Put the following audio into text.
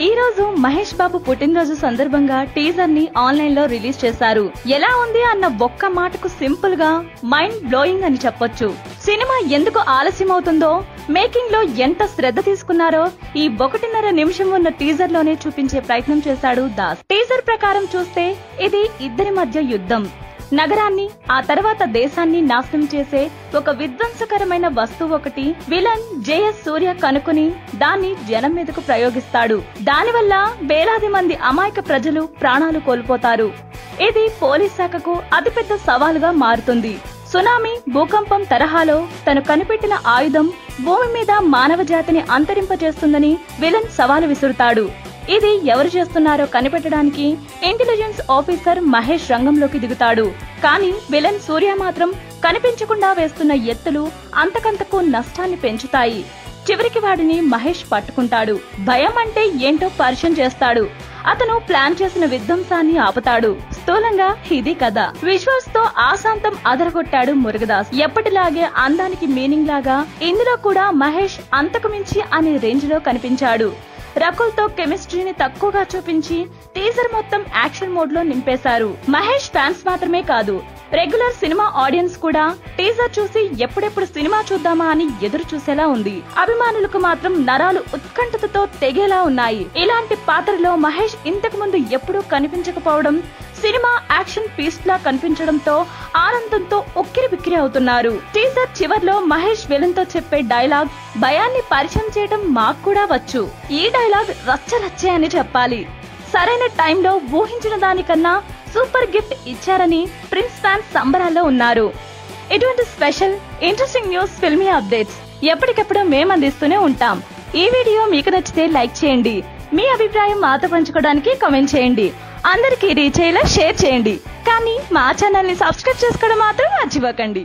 ఈ రోజు మహేష్ బాబు పుట్టినరోజు సందర్భంగా టీజర్ని ఆన్లైన్లో రిలీజ్ చేశారు. ఎలా ఉంది అన్న ఒక్క మాటకు సింపుల్గా మైండ్ బ్లోయింగ్ అని చెప్పొచ్చు. సినిమా ఎందుకు ఆలస్యం అవుతుందో మేకింగ్లో ఎంత శ్రద్ధ తీసుకున్నారో ఈ ఒకటిన్నర నిమిషం ఉన్న టీజర్లోనే చూపించే ప్రయత్నం చేశాడు దాస్. టీజర్ ప్రకారం చూస్తే ఇది ఇద్దరి మధ్య యుద్ధం. నగరాన్ని ఆ తర్వాత దేశాన్ని నాశనం చేసే ఒక విధ్వంసకరమైన వస్తువు ఒకటి విలన్ జేఎస్ సూర్య కనుక్కుని దాన్ని జనం మీదకు ప్రయోగిస్తాడు. దానివల్ల వేలాది మంది అమాయక ప్రజలు ప్రాణాలు కోల్పోతారు. ఇది పోలీస్ శాఖకు అతిపెద్ద సవాలుగా మారుతుంది. సునామీ భూకంపం తరహాలో తను కనిపెట్టిన ఆయుధం భూమి మీద మానవ జాతిని అంతరింపజేస్తుందని విలన్ సవాలు విసురుతాడు. ఇది ఎవరు చేస్తున్నారో కనిపెట్టడానికి ఇంటెలిజెన్స్ ఆఫీసర్ మహేష్ రంగంలోకి దిగుతాడు. కానీ విలన్ సూర్య మాత్రం కనిపించకుండా వేస్తున్న ఎత్తులు అంతకంతకు నష్టాన్ని పెంచుతాయి. చివరికి వాడిని మహేష్ పట్టుకుంటాడు. భయం అంటే ఏంటో పరిచయం చేస్తాడు. అతను ప్లాన్ చేసిన విధ్వంసాన్ని ఆపుతాడు. స్థూలంగా ఇది కథ. విశ్వాస్తో ఆశాంతం అదరగొట్టాడు మురుగదాస్. ఎప్పటిలాగే అందానికి మీనింగ్ లాగా ఇందులో కూడా మహేష్ అంతకు మించి అనే రేంజ్లో కనిపించాడు. రకుల్తో కెమిస్ట్రీని తక్కువగా చూపించి టీజర్ మొత్తం యాక్షన్ మోడ్లో నింపేశారు. మహేష్ ఫ్యాన్స్ మాత్రమే కాదు రెగ్యులర్ సినిమా ఆడియన్స్ కూడా టీజర్ చూసి ఎప్పుడెప్పుడు సినిమా చూద్దామా అని ఎదురు చూసేలా ఉంది. అభిమానులకు మాత్రం నరాలు ఉత్కంఠతతో తెగేలా ఉన్నాయి. ఇలాంటి పాత్రలో మహేష్ ఇంతకు ముందు ఎప్పుడూ కనిపించకపోవడం సినిమా యాక్షన్ పీస్ట్ లా కనిపించడంతో ఆనందంతో ఉక్కిరి బిక్కిరి అవుతున్నారు. టీజర్ చివర్లో మహేష్ విలన్తో చెప్పే డైలాగ్ భయాన్ని పరిచయం చేయడం మాకు కూడా వచ్చు. ఈ డైలాగ్ రచ్చరచ్చే అని చెప్పాలి. సరైన టైంలో ఊహించిన దానికన్నా సూపర్ గిఫ్ట్ ఇచ్చారని ప్రిన్స్ ఫ్యాన్స్ సంబరాల్లో ఉన్నారు. ఇటువంటి special interesting news filmy updates ఎప్పటికప్పుడు మేము అందిస్తూనే ఉంటాం. ఈ వీడియో మీకు నచ్చితే లైక్ చేయండి. మీ అభిప్రాయం మాతో పంచుకోవడానికి కామెంట్ చేయండి. అందరికీ రీచ్ అయ్యేలా షేర్ చేయండి. కానీ మా ఛానల్ని సబ్స్క్రైబ్ చేసుకోవడం మాత్రం మర్చిపోకండి.